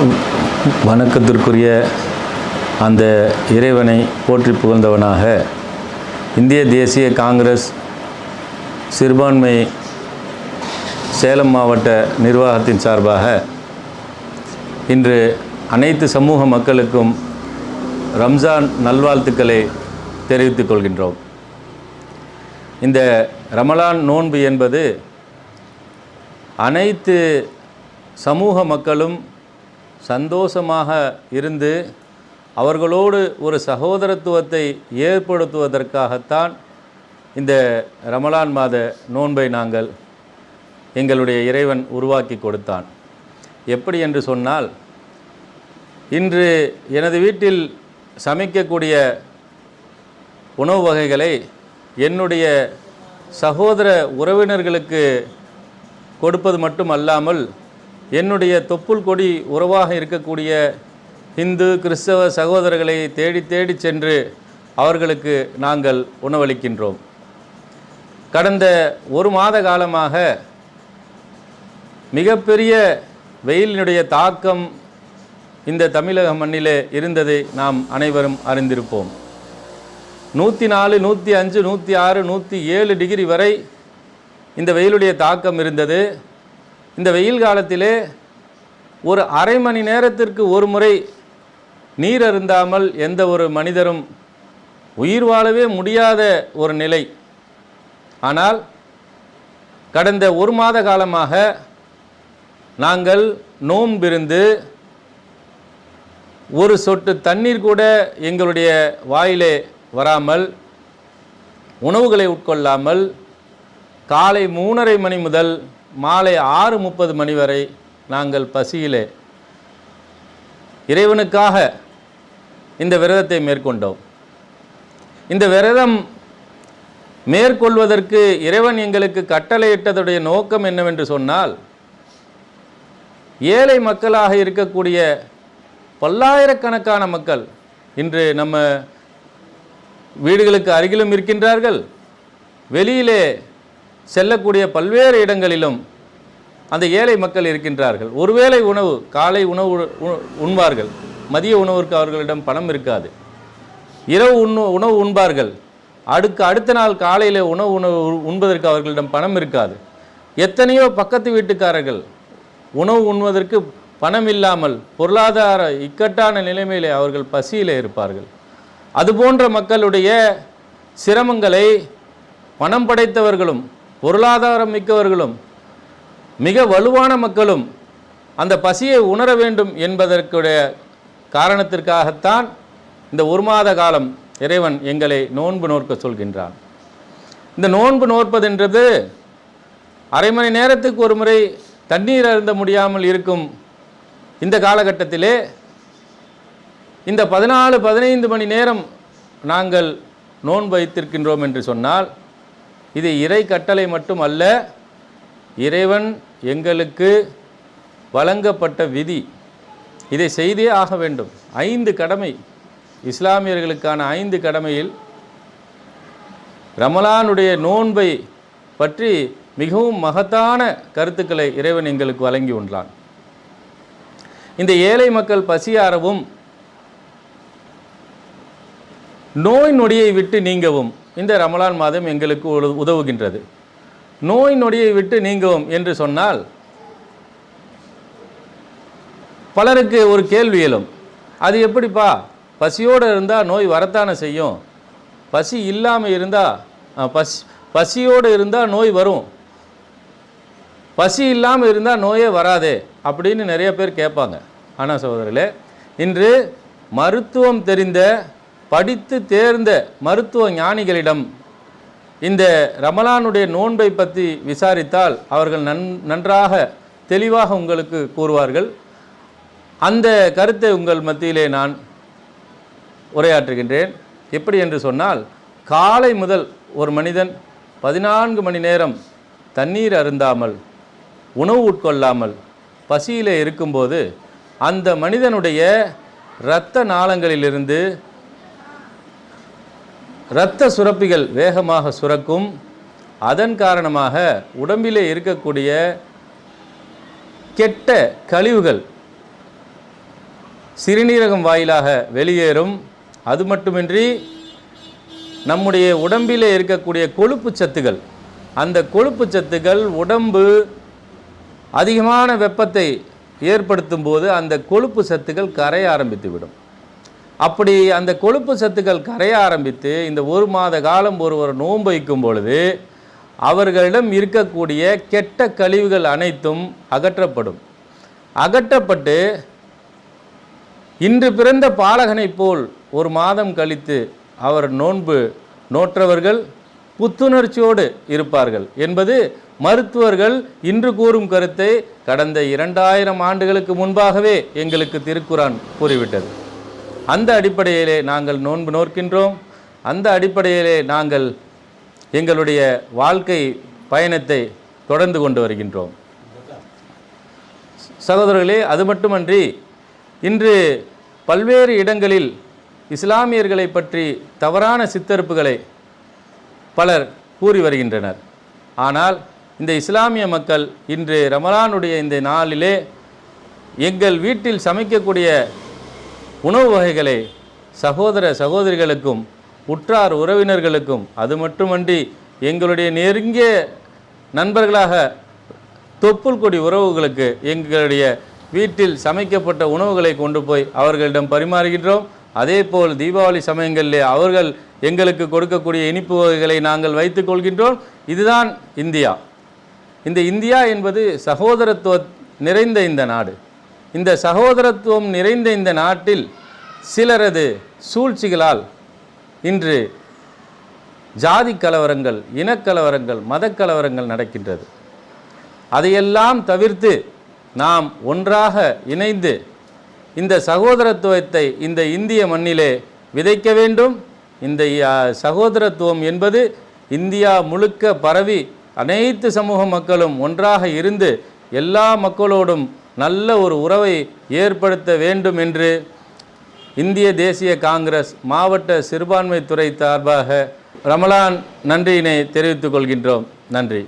வணக்கத்திற்குரிய அந்த இறைவனை போற்றி புகழ்ந்தவனாக இந்திய தேசிய காங்கிரஸ் சிறுபான்மை சேலம் மாவட்ட நிர்வாகத்தின் சார்பாக இன்று அனைத்து சமூக மக்களுக்கும் ரம்ஜான் நல்வாழ்த்துக்களை தெரிவித்துக் கொள்கின்றோம். இந்த ரமலான் நோன்பு என்பது அனைத்து சமூக மக்களும் சந்தோஷமாக இருந்து அவர்களோடு ஒரு சகோதரத்துவத்தை ஏற்படுத்துவதற்காகத்தான் இந்த ரமலான் மாத நோன்பை நாங்கள் எங்களுடைய இறைவன் உருவாக்கி கொடுத்தான். எப்படி என்று சொன்னால் இன்று எனது வீட்டில் சமைக்கக்கூடிய உணவு வகைகளை என்னுடைய சகோதர உறவினர்களுக்கு கொடுப்பது மட்டும் அல்லாமல் என்னுடைய தொப்புள் கொடி உறவாக இருக்கக்கூடிய இந்து கிறிஸ்தவ சகோதரர்களை தேடி தேடி சென்று அவர்களுக்கு நாங்கள் உணவளிக்கின்றோம். கடந்த ஒரு மாத காலமாக மிகப்பெரிய வெயிலினுடைய தாக்கம் இந்த தமிழக மண்ணிலே இருந்ததை நாம் அனைவரும் அறிந்திருப்போம். நூற்றி நாலு நூற்றி அஞ்சு நூற்றி ஆறு நூற்றி ஏழு டிகிரி வரை இந்த வெயிலுடைய தாக்கம் இருந்தது. இந்த வெயில் காலத்திலே ஒரு அரை மணி நேரத்திற்கு ஒரு முறை நீர் அருந்தாமல் எந்த ஒரு மனிதரும் உயிர் வாழவே முடியாத ஒரு நிலை. ஆனால் கடந்த ஒரு மாத காலமாக நாங்கள் நோம்பிருந்து ஒரு சொட்டு தண்ணீர் கூட எங்களுடைய வாயிலே வராமல் உணவுகளை உட்கொள்ளாமல் காலை மூணரை மணி முதல் மாலை ஆறு முப்பது மணி வரை நாங்கள் பசியிலே இறைவனுக்காக இந்த விரதத்தை மேற்கொண்டோம். இந்த விரதம் மேற்கொள்வதற்கு இறைவன் எங்களுக்கு கட்டளையிட்டதுடைய நோக்கம் என்னவென்று சொன்னால் ஏழை மக்களாக இருக்கக்கூடிய பல்லாயிரக்கணக்கான மக்கள் இன்று நம்ம வீடுகளுக்கு அருகிலும் இருக்கின்றார்கள். வெளியிலே செல்லக்கூடிய பல்வேறு இடங்களிலும் அந்த ஏழை மக்கள் இருக்கின்றார்கள். ஒருவேளை உணவு காலை உணவு உ- உண்பார்கள். மதிய உணவிற்கு அவர்களிடம் பணம் இருக்காது. இரவு உண்ணு உணவு உண்பார்கள். அடுக்கு அடுத்த நாள் காலையில் உணவு உணவு உண்பதற்கு அவர்களிடம் பணம் இருக்காது. எத்தனையோ பக்கத்து வீட்டுக்காரர்கள் உணவு உண்பதற்கு பணம் இல்லாமல் பொருளாதார இக்கட்டான நிலைமையிலே அவர்கள் பசியில் இருப்பார்கள். அதுபோன்ற மக்களுடைய சிரமங்களை பணம் படைத்தவர்களும் பொருளாதாரம் மிக்கவர்களும் மிக வலுவான மக்களும் அந்த பசியை உணர வேண்டும் என்பதற்குடைய காரணத்திற்காகத்தான் இந்த ஒரு மாத காலம் இறைவன் எங்களை நோன்பு நோற்க சொல்கின்றான். இந்த நோன்பு நோற்பதென்றது அரை மணி நேரத்துக்கு ஒரு முறை தண்ணீர் அருந்த முடியாமல் இருக்கும் இந்த காலகட்டத்திலே இந்த பதினாலு பதினைந்து மணி நேரம் நாங்கள் நோன்பு வைத்திருக்கின்றோம் என்று சொன்னால் இது இறை கட்டளை மட்டும் அல்ல இறைவன் எங்களுக்கு வழங்கப்பட்ட விதி. இதை செய்தே ஆக வேண்டும். ஐந்து கடமை. இஸ்லாமியர்களுக்கான ஐந்து கடமையில் ரமலானுடைய நோன்பை பற்றி மிகவும் மகத்தான கருத்துக்களை இறைவன் எங்களுக்கு வழங்கி உள்ளான் இந்த ஏழை மக்கள் பசியாரவும் நோய் நொடியை விட்டு நீங்கவும் இந்த ரமலான் மாதம் எங்களுக்கு உதவுகின்றது. நோய் நொடியை விட்டு நீங்கவும் என்று சொன்னால் பலருக்கு ஒரு கேள்வி எழும். அது எப்படிப்பா? பசியோடு இருந்தால் நோய் வரத்தானே செய்யும்? பசி இல்லாமல் இருந்தால் பசி பசியோடு இருந்தால் நோய் வரும். பசி இல்லாமல் இருந்தால் நோயே வராதே அப்படின்னு நிறைய பேர் கேட்பாங்க. ஆனால் சகோதரர்களே இன்று மருத்துவம் தெரிந்த படித்து தேர்ந்த மருத்துவ ஞானிகளிடம் இந்த ரமலானுடைய நோன்பை பற்றி விசாரித்தால் அவர்கள் நன் நன்றாக தெளிவாக உங்களுக்கு கூறுவார்கள். அந்த கருத்தை உங்கள் மத்தியிலே நான் உரையாற்றுகின்றேன். எப்படி என்று சொன்னால் காலை முதல் ஒரு மனிதன் பதினான்கு மணி நேரம் தண்ணீர் அருந்தாமல் உணவு உட்கொள்ளாமல் பசியிலே இருக்கும்போது அந்த மனிதனுடைய இரத்த நாளங்களிலிருந்து இரத்த சுரப்பிகள் வேகமாக சுரக்கும். அதன் காரணமாக உடம்பிலே இருக்கக்கூடிய கெட்ட கழிவுகள் சிறுநீரகம் வாயிலாக வெளியேறும். அது மட்டுமின்றி நம்முடைய உடம்பிலே இருக்கக்கூடிய கொழுப்பு சத்துகள் அந்த கொழுப்பு சத்துகள் உடம்பு அதிகமான வெப்பத்தை ஏற்படுத்தும் போது அந்த கொழுப்பு சத்துக்கள் கரைய ஆரம்பித்துவிடும். அப்படி அந்த கொழுப்பு சத்துக்கள் கரைய ஆரம்பித்து இந்த ஒரு மாத காலம் ஒருவர் நோன்பு வைக்கும் பொழுது அவர்களிடம் இருக்கக்கூடிய கெட்ட கழிவுகள் அனைத்தும் அகற்றப்படும். அகற்றப்பட்டு இன்று பிறந்த பாலகனைப் போல் ஒரு மாதம் கழித்து அவர் நோன்பு நோற்றவர்கள் புத்துணர்ச்சியோடு இருப்பார்கள் என்பது மருத்துவர்கள் இன்று கூறும் கருத்தை கடந்த இரண்டாயிரம் ஆண்டுகளுக்கு முன்பாகவே எங்களுக்கு திருக்குரான் கூறிவிட்டது. அந்த அடிப்படையிலே நாங்கள் நோன்பு நோக்கின்றோம் அந்த அடிப்படையிலே நாங்கள் எங்களுடைய வாழ்க்கை பயணத்தை தொடர்ந்து கொண்டு வருகின்றோம். சகோதரர்களே அது மட்டுமன்றி இன்று பல்வேறு இடங்களில் இஸ்லாமியர்களை பற்றி தவறான சித்தரிப்புகளை பலர் கூறி வருகின்றனர். ஆனால் இந்த இஸ்லாமிய மக்கள் இன்று ரமலானுடைய இந்த நாளிலே எங்கள் வீட்டில் சமைக்கக்கூடிய உணவு வகைகளை சகோதர சகோதரிகளுக்கும் உற்றார் உறவினர்களுக்கும் அது மட்டுமன்றி எங்களுடைய நெருங்கிய நண்பர்களாக தொப்புள் கொடி உறவுகளுக்கு எங்களுடைய வீட்டில் சமைக்கப்பட்ட உணவுகளை கொண்டு போய் அவர்களிடம் பரிமாறுகின்றோம். அதேபோல் தீபாவளி சமயங்களிலே அவர்கள் எங்களுக்கு கொடுக்கக்கூடிய இனிப்பு வகைகளை நாங்கள் வைத்துக் கொள்கின்றோம். இதுதான் இந்தியா. இந்த இந்தியா என்பது சகோதரத்துவ நிறைந்த இந்த நாடு. இந்த சகோதரத்துவம் நிறைந்த இந்த நாட்டில் சிலரது சூழ்ச்சிகளால் இன்று ஜாதி கலவரங்கள் இனக்கலவரங்கள் மதக்கலவரங்கள் நடக்கின்றது. அதையெல்லாம் தவிர்த்து நாம் ஒன்றாக இணைந்து இந்த சகோதரத்துவத்தை இந்த இந்திய மண்ணிலே விதைக்க வேண்டும். இந்த சகோதரத்துவம் என்பது இந்தியா முழுக்க பரவி அனைத்து சமூக மக்களும் ஒன்றாக இருந்து எல்லா மக்களோடும் நல்ல ஒரு உறவை ஏற்படுத்த வேண்டும் என்று இந்திய தேசிய காங்கிரஸ் மாவட்ட சிறுபான்மை துறை சார்பாக ரமலான் நன்றியினை தெரிவித்துக் கொள்கின்றோம். நன்றி.